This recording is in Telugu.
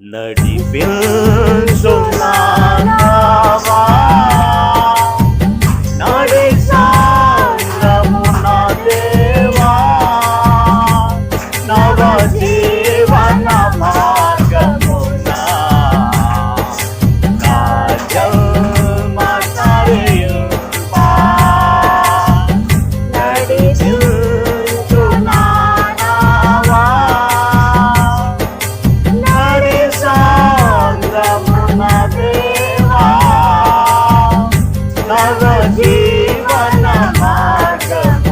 నడిపించున్నావా నవ జీవన మార్గమున. నా నవ జీవన